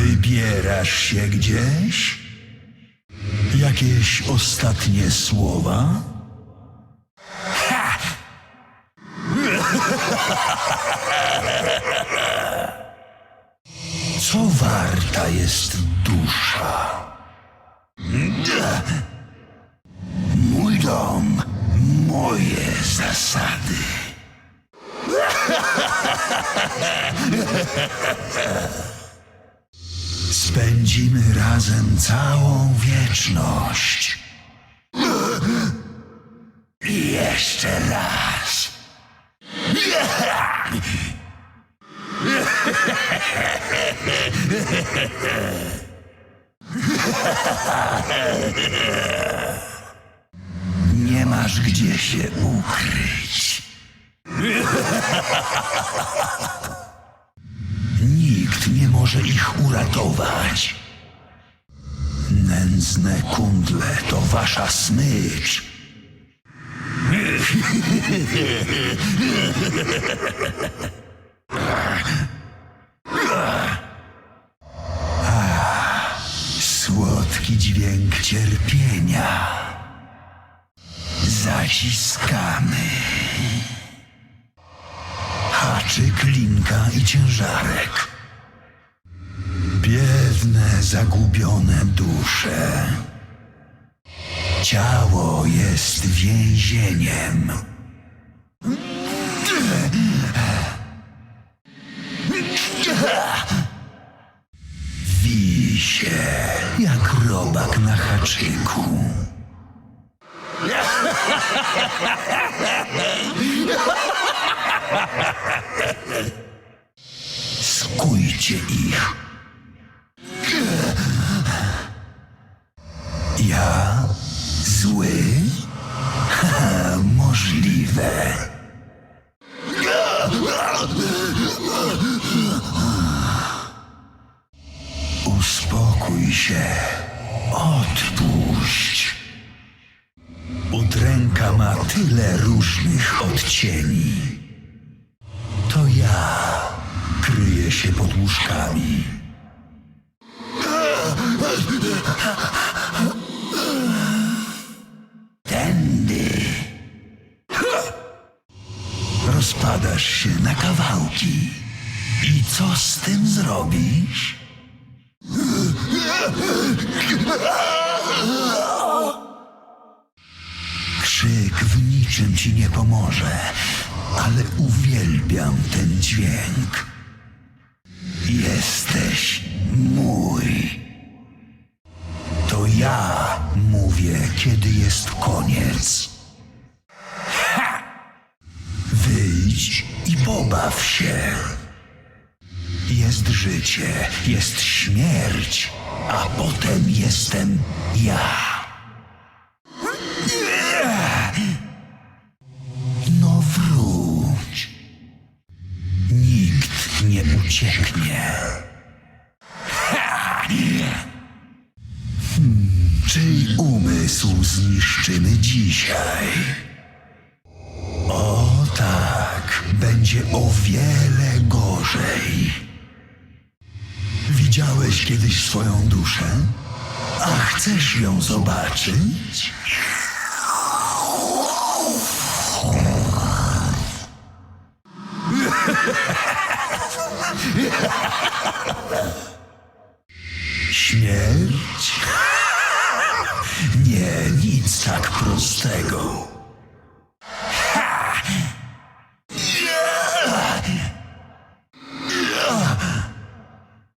Wybierasz się gdzieś? Jakieś ostatnie słowa? Co warta jest dusza? Mój dom, moje zasady. Spędzimy razem całą wieczność. I jeszcze raz. Nie masz gdzie się ukryć. Nikt nie może ich uratować. Nędzne kundle to wasza smycz. Słodki dźwięk cierpienia. Zaciskamy. Haczyk, linka i ciężarek. Biedne, zagubione dusze. Ciało jest więzieniem. Wij się jak robak na haczyku. Skujcie ich. Ja zły? Ha, możliwe. Uspokój się. Odpuść. Udręka ma tyle różnych odcieni. To ja kryję się pod łóżkami. Rozpadasz się na kawałki. I co z tym zrobisz? Krzyk w niczym ci nie pomoże, ale uwielbiam ten dźwięk. Jesteś mój. To ja mówię, kiedy jest koniec. Ha! Wyjdź i pobaw się. Jest życie, jest śmierć, a potem jestem ja. No wróć. Nikt nie ucieknie. Hmm, czyj umysł zniszczymy dzisiaj? O tak, będzie o wiele gorzej. Widziałeś kiedyś swoją duszę? A chcesz ją zobaczyć? Śmierć? Nie, nic tak prostego.